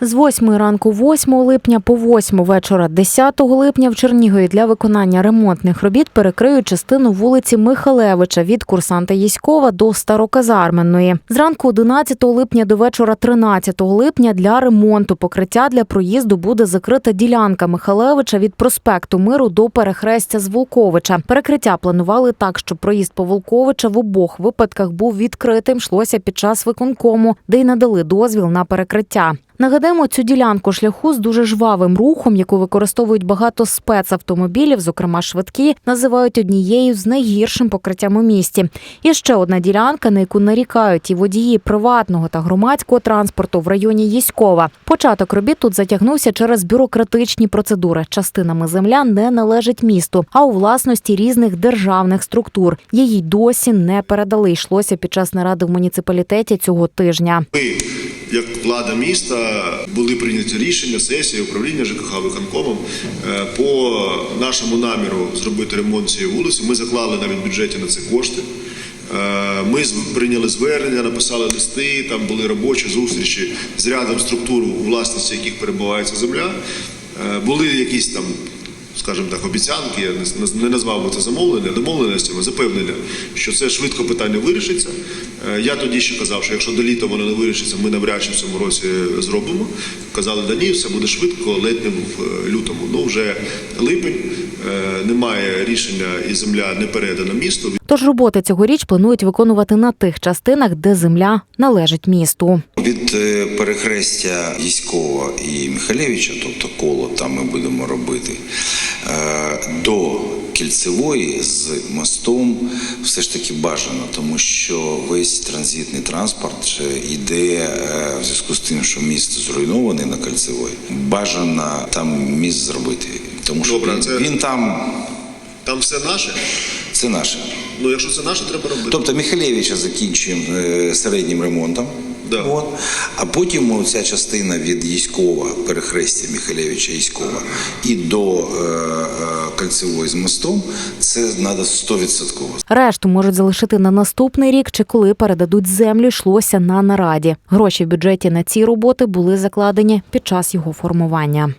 З 8 ранку 8 липня по 8 вечора 10 липня в Чернігові для виконання ремонтних робіт перекриють частину вулиці Михалевича від курсанта Єськова до Староказарменної. Зранку 11 липня до вечора 13 липня для ремонту покриття для проїзду буде закрита ділянка Михалевича від проспекту Миру до перехрестя з Волковича. Перекриття планували так, щоб проїзд по Волковича в обох випадках був відкритим. Йшлося під час виконкому, де й надали дозвіл на перекриття. Нагадаємо, цю ділянку шляху з дуже жвавим рухом, яку використовують багато спецавтомобілів, зокрема швидкі, називають однією з найгіршим покриттям у місті. І ще одна ділянка, на яку нарікають і водії приватного та громадського транспорту в районі Єськова. Початок робіт тут затягнувся через бюрократичні процедури. Частинами земля не належить місту, а у власності різних державних структур. Її досі не передали. Йшлося під час наради в муніципалітеті цього тижня. Як влада міста, були прийняті рішення сесії управління ЖКХ виконкомом е, по нашому наміру зробити ремонт цієї вулиці. Ми заклали навіть в бюджеті на це кошти. Е, Ми прийняли звернення, написали листи, там були робочі зустрічі з рядом структур, у власності яких перебуває ця земля. Е, Були якісь там скажімо так, обіцянки, я не- назвав би це замовлення, домовленостями, запевнення, що це швидко питання вирішиться. Е, Я тоді ще казав, що якщо до літа воно не вирішиться, ми навряд чи в цьому році зробимо. Казали, да ні, все буде швидко, ледь не в е, лютому. Ну вже липень, е, немає рішення і земля не передана місту. Тож роботи цьогоріч планують виконувати на тих частинах, де земля належить місту. Від е, перехрестя Єськова і Михалевича, тобто коло там ми будемо робити, е, до кільцевої з мостом все ж таки бажано, тому що весь транзитний транспорт йде е, в зв'язку з тим, що міст зруйнований на кільцевої. Бажано там міст зробити, тому що Добре, він, це- він там Там все наше. це наше. Ну якщо це наше, треба робити. Тобто Михалевича закінчуємо е, середнім ремонтом. Да. От. А потім ця частина від Єськова, перехрестя Михалевича Єськова, і до е, е, кольцевої з мостом, це треба 100%. Решту можуть залишити на наступний рік чи коли передадуть землю, йшлося на нараді. Гроші в бюджеті на ці роботи були закладені під час його формування.